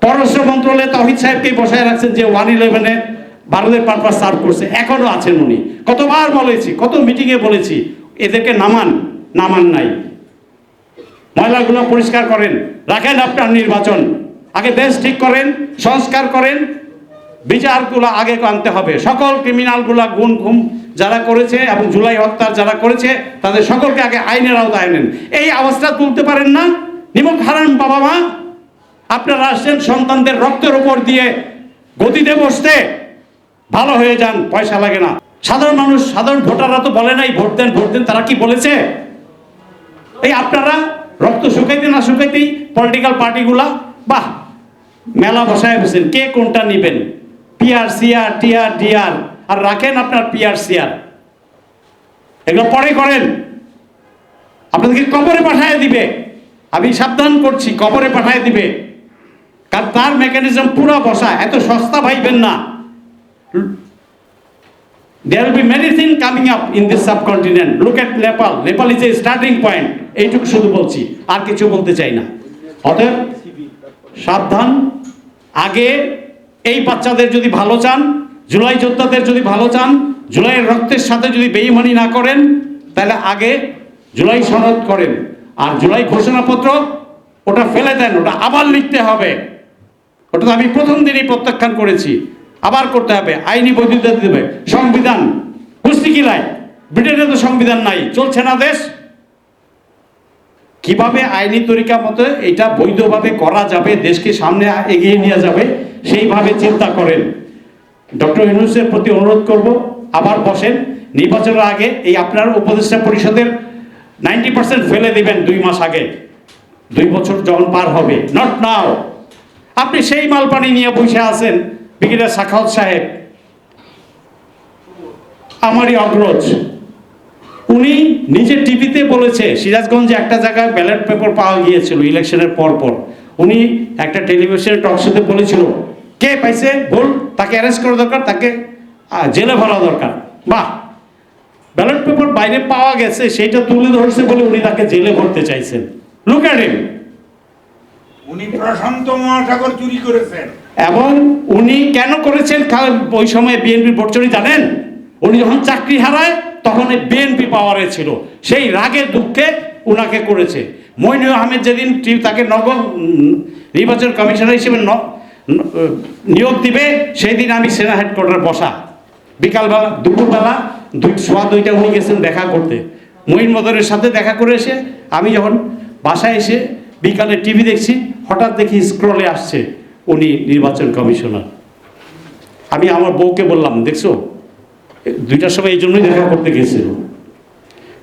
পররাষ্ট্র মন্ত্রণালয়ে তহিদ সাহেবকে বসায় রাখছেন যে ওয়ান ইলেভেনে ভারতের পারপাস সার্ভ করছে। এখনও আছেন উনি। কতবার বলেছি, কত মিটিংয়ে বলেছি, এদেরকে নামান নামান নাই। ময়লাগুলো পরিষ্কার করেন, রাখেন আপনার নির্বাচন। আগে দেশ ঠিক করেন, সংস্কার করেন, বিচারগুলো আগে আনতে হবে। সকল ক্রিমিনালগুলা গুণ ঘুম যারা করেছে এবং জুলাই হত্যার যারা করেছে, তাদের সকলকে আগে আইনের আওতায় আনেন। এই অবস্থা তুলতে পারেন না? নিমক হারান বাবা মা। আপনারা আসছেন সন্তানদের রক্তের উপর দিয়ে গতিতে বসতে, ভালো হয়ে যান, পয়সা লাগে না। সাধারণ মানুষ, সাধারণ ভোটাররা তো বলে নাই, ভোট দেন ভোট দেন, তারা কি বলেছে? এই আপনারা রক্ত শুকাইতে না শুকাইতেই পলিটিক্যাল পার্টিগুলা বাহ, মেলা বসায় বসেন কে কোনটা নিবেন? পিআর সিআর টিআর ডিআর আর রাখেন আপনার পিআর সিআর এগুলো পরে করেন। আপনাদেরকে কবরে পাঠায় দিবে। আমি সাবধান করছি, কবরে পাঠায় দিবে। কারণ তার মেকানিজম পুরো বসা, এত সস্তা ভাইবেন না There will be many things coming up in this subcontinent. Look at Nepal. Nepal is a. এইটুকু শুধু বলছি, আর কিছু বলতে চাই না অতএব, সাবধান আগে এই বাচ্চাদের যদি ভালো চান, জুলাই যোদ্ধাদের যদি ভালো চান, জুলাইয়ের রক্তের সাথে যদি বেইমানি না করেন, তাহলে আগে জুলাই সনদ করেন আর জুলাই ঘোষণাপত্র, ওটা ফেলে দেন, ওটা আবার লিখতে হবে তো আমি প্রথম দিনই প্রত্যাখ্যান করেছি। আবার করতে হবে। আইনি বৈধতা দিতে হবে। সংবিধান। কুস্তি কিলায় ব্রিটেনে তো সংবিধান নাই। চলছে না দেশ? কীভাবে আইনি তরিকা মতো এটা বৈধভাবে করা যাবে, দেশকে সামনে এগিয়ে নিয়ে যাবে, সেইভাবে চিন্তা করেন। ডক্টর ইউনুসের প্রতি অনুরোধ করব, আবার বসেন। নির্বাচনের আগে এই আপনার উপদেষ্টা পরিষদের নাইনটি পার্সেন্ট ফেলে দিবেন দুই মাস আগে। দুই বছর যখন পার হবে। নট নাও আপনি সেই মালপানি নিয়ে বসে আছেন ব্রিগেডিয়ার সাখাওয়াত সাহেব। আমারই অগ্রজ। উনি নিজে টিভিতে বলেছে, সিরাজগঞ্জে একটা জায়গায় ব্যালট পেপার পাওয়া গিয়েছিল, ইলেকশনের পর পর উনি একটা টেলিভিশনের টক শোতে বলেছিল, কে পাইছে ভুল? তাকে অ্যারেস্ট করা দরকার, তাকে জেলে ভরা দরকার। বাহ! ব্যালট পেপার বাইরে পাওয়া গেছে সেটা তুলে ধরছে বলে উনি তাকে জেলে ভরতে চাইছেন। লুক অ্যাট উনি প্রশান্ত মহাসাগর চুরি করেছেন। এবং উনি কেন করেছেন? ওই সময় বিএনপি ভোট চুরি জানেন? উনি যখন চাকরি হারায় তখন বিএনপি পাওয়ারে ছিল। সেই রাগে দুঃখে উনাকে করেছে। মইনুল আহমেদ যেদিন তাকে নগ উম, নির্বাচন কমিশনার হিসেবে নিয়োগ দিবে সেই দিন আমি সেনা হেডকোয়ার্টার বসা। বিকালবেলা দুপুরবেলা দুই সোয়া দুইটা উনি গেছেন দেখা করতে। মঈন মদরের সাথে দেখা করে এসে আমি যখন বাসায় এসে বিকালে টিভি দেখছি, হঠাৎ দেখি স্ক্রলে আসছে উনি নির্বাচন কমিশনার। আমি আমার বউকে বললাম, দেখছ? দুইটার সময় এই জন্যই দেখা করতে গেছিল।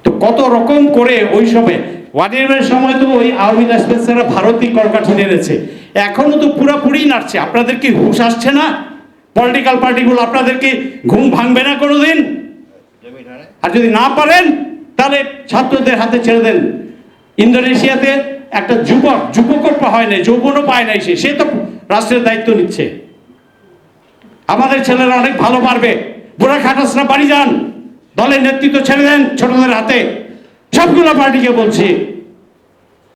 তো কত রকম করে ওই সময় ওয়ার্ডের সময় তো ওই আওয়ামী রাজপেন্সাররা ভারতীয় করকাঠি নেড়েছে। এখনও তো পুরাপুরি নাড়ছে। আপনাদের কি হুশ আসছে না? পলিটিক্যাল পার্টিগুলো আপনাদেরকে ঘুম ভাঙবে না কোনো দিন আর যদি না পারেন, তাহলে ছাত্রদের হাতে ছেড়ে দেন। ইন্দোনেশিয়াতে একটা যুবক, যুবকও হয় নাই, যৌবনও পায় নাই সে। সে তো রাষ্ট্রের দায়িত্ব নিচ্ছে। আমাদের ছেলেরা অনেক ভালো পারবে। বুড়া খাটাসরা বাড়ি যান। দলের নেতৃত্ব ছেড়ে দেন ছোটদের হাতে। সবগুলো পার্টিকে বলছি।